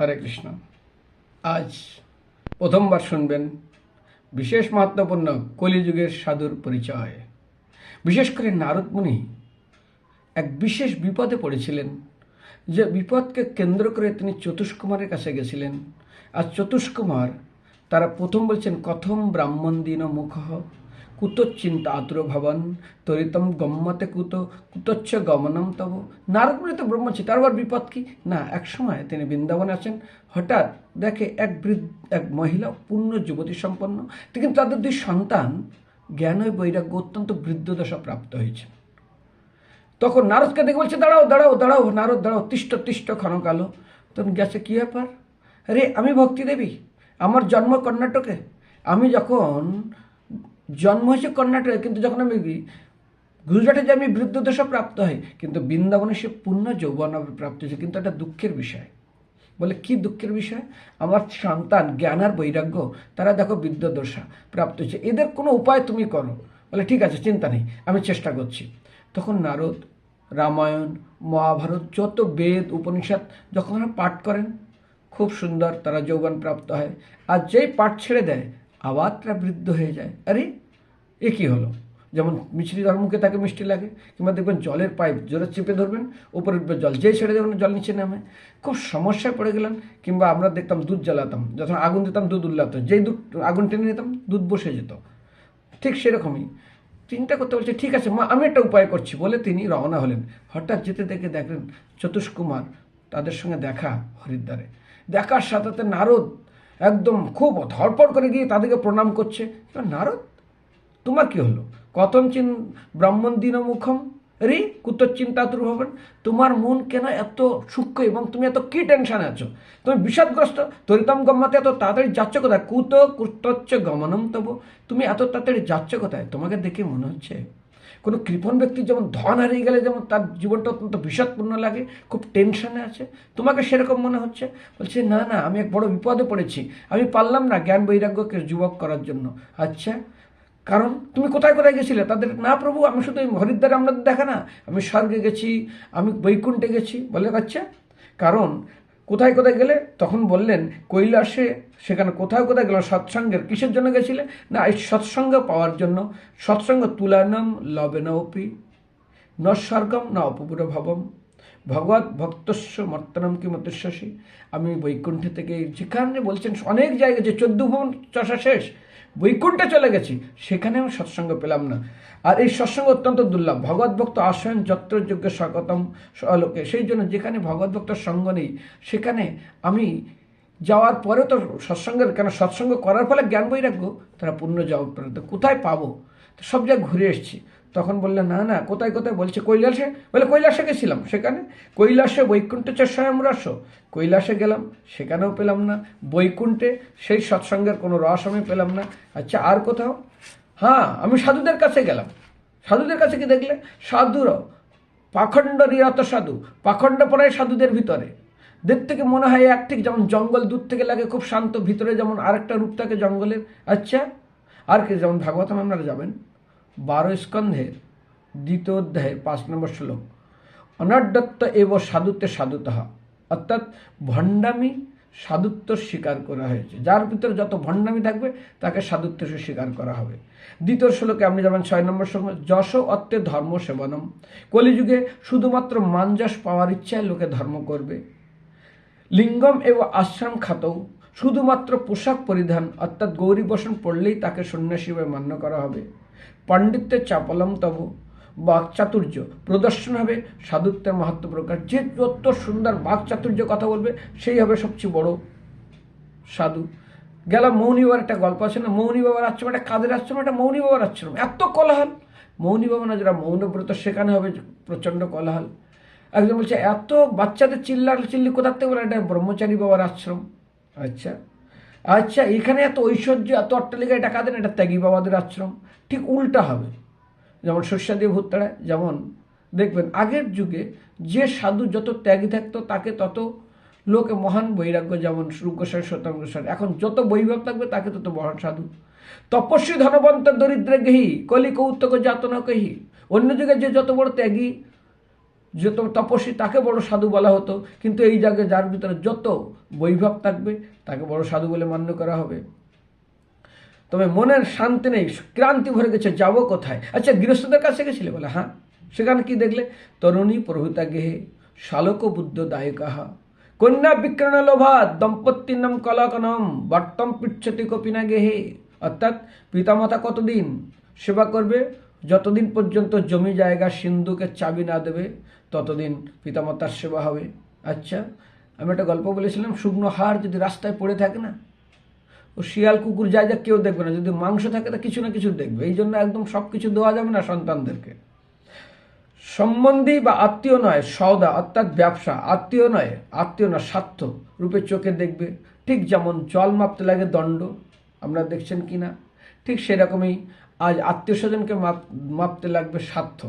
হরে কৃষ্ণ। আজ প্রথমবার শুনবেন বিশেষ মাহাত্মপূর্ণ কলিযুগের সাধুর পরিচয়। বিশেষ করে নারদ মুনি এক বিশেষ বিপদে পড়েছিলেন, যে বিপদকে কেন্দ্র করে তিনি চতুষ্কুমারের কাছে গেছিলেন। আর চতুষ্কুমার তারা প্রথম বলছেন, কথম ব্রাহ্মণ দিন মুখ কুতচ্চিন্তা আতুর ভবন তরিতম গম্মতে কুত কুতচ্ছ গমনম তব নারদ মুনি তো ব্রহ্মচি তার আবার বিপদ কি? না, এক সময় তিনি বৃন্দাবনে আছেন। হঠাৎ দেখে এক বৃদ্ধ, এক মহিলা পূর্ণ যুবতী সম্পন্ন। কিন্তু তাদের দুই সন্তান। জ্ঞান বৈরাগ্য, অত্যন্ত বৃদ্ধদশা প্রাপ্ত হয়েছে তখন নারদকে দেখে বলছে, দাঁড়াও দাঁড়াও দাঁড়াও, নারদ, দাঁড়াও, তিষ্ট তিষ্ট ক্ষণকালো। তখন গেছে, কী ব্যাপার? আরে, আমি ভক্তি দেবী? আমার জন্ম কর্ণাটকে। আমি যখন জন্ম হয়েছে কর্ণাটকে, কিন্তু যখন আমি গুজরাটে যে আমি বৃদ্ধ বৃদ্ধদশা প্রাপ্ত হই, কিন্তু বৃন্দাবনে সে পূর্ণ যৌবন প্রাপ্ত হয়েছে, কিন্তু একটা দুঃখের বিষয়। বলে, কি দুঃখের বিষয়? আমার সন্তান, জ্ঞান আর বৈরাগ্য, তারা দেখো বৃদ্ধদশা প্রাপ্ত হয়েছে। এদের কোনো উপায় তুমি করো। বলে, ঠিক আছে, চিন্তা নেই, আমি চেষ্টা করছি। তখন নারদ, রামায়ণ, মহাভারত, যত বেদ, উপনিষদ যখন পাঠ করেন, খুব সুন্দর তারা যৌবন প্রাপ্ত হয়। আর যেই পাঠ ছেড়ে দেয় তারা বৃদ্ধ হয়ে যায়। আরে, এ কী হলো? যেমন মিছরি মুখে তাকে মিষ্টি লাগে, কিংবা দেখবেন জলের পাইপ জোরে চেপে ধরবেন উপরে উঠবে জল, যেই ছেড়ে দেবেন জল নিচে নামে। খুব সমস্যায় পড়ে গেলাম, কিংবা আমরা দেখতাম দুধ জ্বালাতাম, যখন আগুন দিতাম দুধ উল্লাত, যেই দুধ আগুন টেনে নিতাম, দুধ বসে যেত। ঠিক সেরকমই। চিন্তা করতে বলছে, ঠিক আছে, মা, আমি একটা উপায় করছি। বলে তিনি রওনা হলেন। হঠাৎ যেতে দেখে দেখলেন চতুষ্কুমার তাদের সঙ্গে দেখা হরিদ্বারে। দেখার সাথে নারদ একদম খুব ধরপড় করে গিয়ে তাদেরকে প্রণাম করছে। এবার নারদ, তোমার কি হলো? কথম চিন ব্রাহ্মণ দিন মুখম রে কুতচিন্তা হবেন তোমার মন কেন এত সূক্ষ্ম এবং তুমি এত কি টেনশনে আছো? তুমি বিষাদগ্রস্ত তরিতম গম্মাতে এত তাড়াতাড়ি যাচ্ছ কোথায়? কুত কুতচ্চ গমনম তব। তুমি এত তাড়াতাড়ি যাচ্ছ কোথায়? তোমাকে দেখে মনে হচ্ছে কোনো কৃপণ ব্যক্তি যেমন ধন হারিয়ে গেলে যেমন তার জীবনটা অত্যন্ত বিষাদপূর্ণ লাগে, খুব টেনশনে আছে। তোমাকে সেরকম মনে হচ্ছে? বলছে, না না, আমি এক বড় বিপদে পড়েছি। আমি পারলাম না জ্ঞান বৈরাগ্যকে যুবক করার জন্য। আচ্ছা কারণ তুমি কোথায় কোথায় গেছিলে? তাদের, না প্রভু, আমি শুধু হরিদ্বারে আপনাদের দেখা না। আমি স্বর্গে গেছি, আমি বৈকুণ্ঠে গেছি। বলে আচ্ছা কারণ কোথায় কোথায় গেলে? তখন বললেন, কৈলাসে। সেখানে কোথায় কোথায় গেল? সৎসঙ্গের কিসের জন্য গেছিলে? না, এই সৎসঙ্গ পাওয়ার জন্য। সৎসঙ্গ তুলানম লবেনপি ন স্বর্গম, না অপপুর ভবম। ভগবত ভক্তস্য মর্তনম কি মতস্যসী আমি বৈকুণ্ঠ থেকে যেখানে বলছেন, অনেক জায়গায় যে চোদ্দ ভবন চষা শেষ। বৈকুণ্ঠে চলে গেছি সেখানে আমি সৎসঙ্গ পেলাম না। আর এই সৎসঙ্গ অত্যন্ত দুর্লভ। ভগবত ভক্ত আসয়ন যত্রযোগ্য স্বাগতম আলোকে সেই জন্য যেখানে ভগবত ভক্ত সঙ্গ নেই, সেখানে আমি যাওয়ার পরে তো সৎসঙ্গের, কেন সৎসঙ্গ করার ফলে জ্ঞান বই রাখব তারা পূর্ণ পরে কোথায় পাবো? সব জায়গায় ঘুরে এসেছি। তখন বললে, না না, কোথায় কোথায়? বলছে, কৈলাসে। বলে, কৈলাসে গেছিলাম। সেখানে? কৈলাসে বৈকুণ্ঠে চ স্বয়ংরস কৈলাসে গেলাম, সেখানেও পেলাম না। বৈকুণ্ঠে সেই সৎসঙ্গের কোনো রস আমি পেলাম না। আচ্ছা আর কোথাও? হ্যাঁ আমি সাধুদের কাছে গেলাম। সাধুদের কাছে কি দেখলে? সাধুর পাখণ্ড নিরত সাধু, পাখণ্ড পড়ায় সাধুদের ভিতরে। দূর থেকে মনে হয় এক ঠিক যেমন জঙ্গল দূর থেকে লাগে খুব শান্ত, ভিতরে যেমন আরেকটা রূপ থাকে জঙ্গলের। আচ্ছা আর কি, যেমন ভাগবতম আপনারা যাবেন? বারো স্কন্ধের দ্বিতীয় অধ্যায়ের পাঁচ নম্বর শ্লোক। অনর্দত্ত এব সাধুত্বে সাধুতঃ, অর্থাৎ ভণ্ডামি সাধুত্ব স্বীকার করা হয়েছে। যার ভিতরে যত ভণ্ডামি থাকবে, তাকে সাধুত্ব স্বীকার করা হবে। দ্বিতীয় শ্লোকে আপনি যাবেন ছয় নম্বর শ্লোক, যশ অত্তে ধর্ম সেবনম। কলিযুগে শুধুমাত্র মানজাস পাওয়ার ইচ্ছায় লোকে ধর্ম করবে। লিঙ্গম এবং আশ্রম খাতও শুধুমাত্র পোশাক পরিধান, অর্থাৎ গৌরী বসন পড়লেই তাকে সন্ন্যাসী মান্য করা হবে। পাণ্ডিত্যের চাপলম তব বাকচাতুর্য। প্রদর্শন হবে সাধুত্বের মাহাত্ম প্রকাশ যে যত সুন্দর বাকচাতুর্য কথা বলবে, সেই হবে সবচেয়ে বড় সাধু। গেলাম মৌনী বাবার একটা গল্প আছে না? মৌনী বাবার আশ্রম, একটা কাদের আশ্রম, একটা মৌনী বাবার আশ্রম। এত কোলাহল। মৌনী বাবা না, যারা মৌনব্রত সেখানে হবে প্রচণ্ড কোলাহল। একজন বলছে, এত বাচ্চাদের চিল্লার চিল্লি কোথার থেকে বলে? এটা ব্রহ্মচারী বাবার আশ্রম। আচ্ছা। আচ্ছা এখানে এত ঐশ্বর্য, এত অট্টালিকা এটা কাদের? এটা ত্যাগী বাবাদের আশ্রম। ঠিক উল্টা হবে। যেমন শস্যাদি ভূত্তাড়ায় যেমন দেখবেন, আগের যুগে যে সাধু যত ত্যাগী থাকতো, তাকে তত লোকে মহান বৈরাগ্য, যেমন রূপগোসার শতাঙ্গোসার এখন যত বৈভব থাকবে, তাকে তত মহান সাধু। তপস্বী ধনবন্ত দরিদ্রে গেহি, কলি কৌতক যাতনা কহি অন্য যুগে যে যত বড় ত্যাগী যত তপস্বী, তাকে বড় সাধু বলা হতো। কিন্তু এই জায়গায় যার ভিতরে যত বৈভব থাকবে, তাকে বড় সাধু বলে মান্য করা হবে। তবে মনের শান্তি নেই ক্রান্তি ভরে গেছে, যাব কোথায়? আচ্ছা গৃহস্থদের কাছে গেছিলে? বলে হ্যাঁ। সেখানে কি দেখলে? তরুণী প্রভুতা গেহে, শালক বুদ্ধ দায়কাহা। কন্যা বিক্রণ লোভাত দম্পতির নাম কলাকনম বর্তম পিচ্ছতি কপিনা গেহে। অর্থাৎ পিতামাতা কতদিন সেবা করবে? যতদিন পর্যন্ত জমি জায়গা সিন্ধুকে চাবি না দেবে ততদিন পিতামাতার সেবা হবে। আচ্ছা আমি একটা গল্প বলেছিলাম, শুকনো হাড় যদি রাস্তায় পড়ে থাকে না, ও শিয়াল কুকুর যায় যা কেউ দেখবে না। যদি মাংস থাকে, তা কিছু না কিছু দেখবে। এই জন্য একদম সব কিছু দেওয়া যাবে না সন্তানদেরকে। সম্বন্ধী বা আত্মীয় নয়, সওদা অর্থাৎ ব্যবসা। আত্মীয় নয়, আত্মীয় না, স্বার্থ। রূপে চোখে দেখবে। ঠিক যেমন জল মাপতে লাগে দণ্ড, আপনারা দেখছেন কি না ঠিক সেরকমই আজ আত্মীয় স্বজনকে মাপ, মাপতে লাগবে স্বার্থ।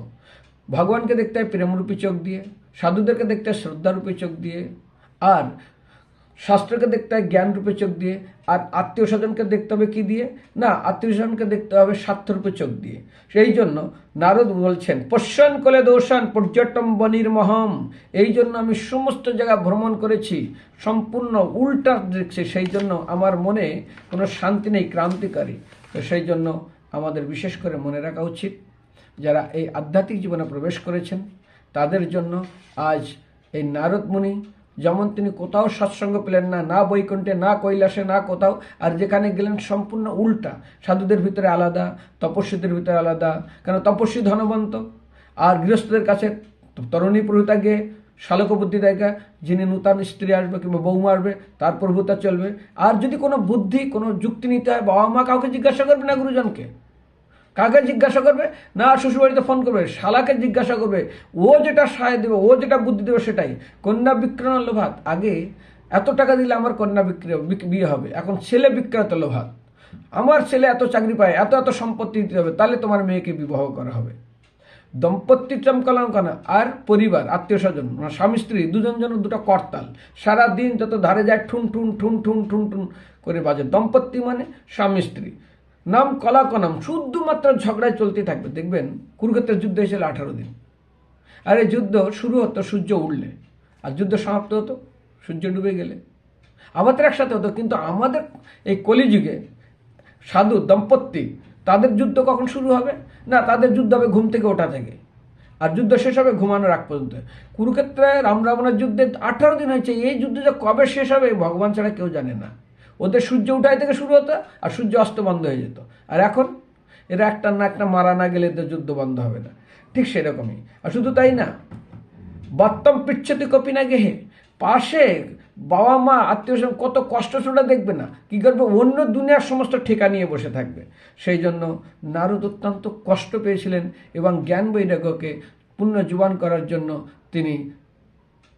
ভগবানকে দেখতে হয় প্রেমরূপী চোখ দিয়ে, সাধুদেরকে দেখতে হয় শ্রদ্ধারূপী চোখ দিয়ে, আর শাস্ত্রকে দেখতে হয় জ্ঞানরূপে চোখ দিয়ে, আর আত্মীয় স্বজনকে দেখতে হবে কি দিয়ে? না, আত্মীয় স্বজনকে দেখতে হবে স্বার্থরূপে চোখ দিয়ে। সেই জন্য নারদ বলছেন, পশ্যান কলে দোষান পর্যটন বনির্মহম। এই জন্য আমি সমস্ত জায়গা ভ্রমণ করেছি, সম্পূর্ণ উল্টা দেখছি। সেই জন্য আমার মনে কোনো শান্তি নেই, ক্রান্তিকারী। তো সেই জন্য আমাদের বিশেষ করে মনে রাখা উচিত যারা এই আধ্যাত্মিক জীবনে প্রবেশ করেছেন, তাদের জন্য আজ এই নারদ মুনি যেমন তিনি কোথাও সৎসঙ্গ পেলেন না না বৈকুণ্ঠে, না কৈলাসে, না কোথাও, আর যেখানে গেলেন সম্পূর্ণ উল্টা। সাধুদের ভিতরে আলাদা, তপস্বীদের ভিতরে আলাদা, কেন তপস্বী ধনবন্ত? আর গৃহস্থদের কাছে তরুণী প্রভুতা গিয়ে শালক বুদ্ধি দেখা, যিনি নূতন স্ত্রী আসবে কিংবা বৌমা আসবে, তার প্রভুতা চলবে। আর যদি কোনো বুদ্ধি, কোনো যুক্তি নিতে হয় বাবা মা কাউকে জিজ্ঞাসা করবে না গুরুজনকে? কাকে জিজ্ঞাসা করবে? না, শ্বশুরবাড়িতে ফোন করবে। শালাকে জিজ্ঞাসা করবে। ও যেটা সায় দেবে, ও যেটা বুদ্ধি দেবে সেটাই। কন্যা বিক্রয় লোভাত। আগে এত টাকা দিলে আমার কন্যা বিক্রি, বিক- বিয়ে হবে। এখন ছেলে বিক্রয়ত লোভাত। আমার ছেলে এত চাকরি পায়, এত এত সম্পত্তি দিতে হবে, তাহলে তোমার মেয়েকে বিবাহ করা হবে। দম্পত্তি দম্পতি চমকালঙ্কানা আর পরিবার, আত্মীয় স্বজন মানে স্বামী স্ত্রী, দুজন যেন দুটো করতাল। সারা দিন যত ধারে যায় ঠুন ঠুন ঠুন ঠুন ঠুন ঠুন করে বাজে। দম্পতি মানে স্বামী স্ত্রী। নাম কলাকনাম শুধুমাত্র ঝগড়ায় চলতে থাকবে। দেখবেন, কুরুক্ষেত্রের যুদ্ধ হয়েছিল আঠারো দিন। আর এই যুদ্ধ শুরু হতো, সূর্য উঠলে আর যুদ্ধ সমাপ্ত হতো, সূর্য ডুবে গেলে। আমাদের একসাথে হতো, কিন্তু আমাদের এই কলিযুগে সাধু, দম্পতি, তাদের যুদ্ধ কখন শুরু হবে? না, তাদের যুদ্ধ হবে ঘুম থেকে ওঠা থেকে। আর যুদ্ধ শেষ হবে ঘুমানোর আগ পর্যন্ত। কুরুক্ষেত্রে রাম রাবণের যুদ্ধে আঠারো দিন হয়েছে। এই যুদ্ধ যে কবে শেষ হবে, ভগবান ছাড়া কেউ জানে না। ওদের সূর্য উঠাই থেকে শুরু হতো আর সূর্য অস্ত বন্ধ হয়ে যেত। আর এখন এরা একটা না একটা মারা না গেলে এদের যুদ্ধ বন্ধ হবে না। ঠিক সেরকমই। আর শুধু তাই না, বত্তম পিচ্ছতি কপি না গেহে পাশে বাবা মা আত্মীয় স্বজন কত কষ্ট সেটা দেখবে না। কী করবে? অন্য দুনিয়ার সমস্ত ঠিকা নিয়ে বসে থাকবে। সেই জন্য নারদ অত্যন্ত কষ্ট পেয়েছিলেন এবং জ্ঞান বৈরাগ্যকে পুনর্জীবন করার জন্য তিনি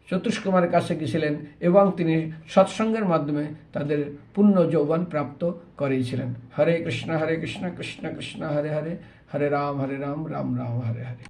চতুষ্কুমারের কাছে গেছিলেন এবং তিনি সৎসঙ্গের মাধ্যমে তাদের পূর্ণ যৌবন প্রাপ্ত করিয়েছিলেন হরে কৃষ্ণ হরে কৃষ্ণ কৃষ্ণ কৃষ্ণ, হরে হরে হরে রাম হরে রাম রাম রাম, হরে হরে।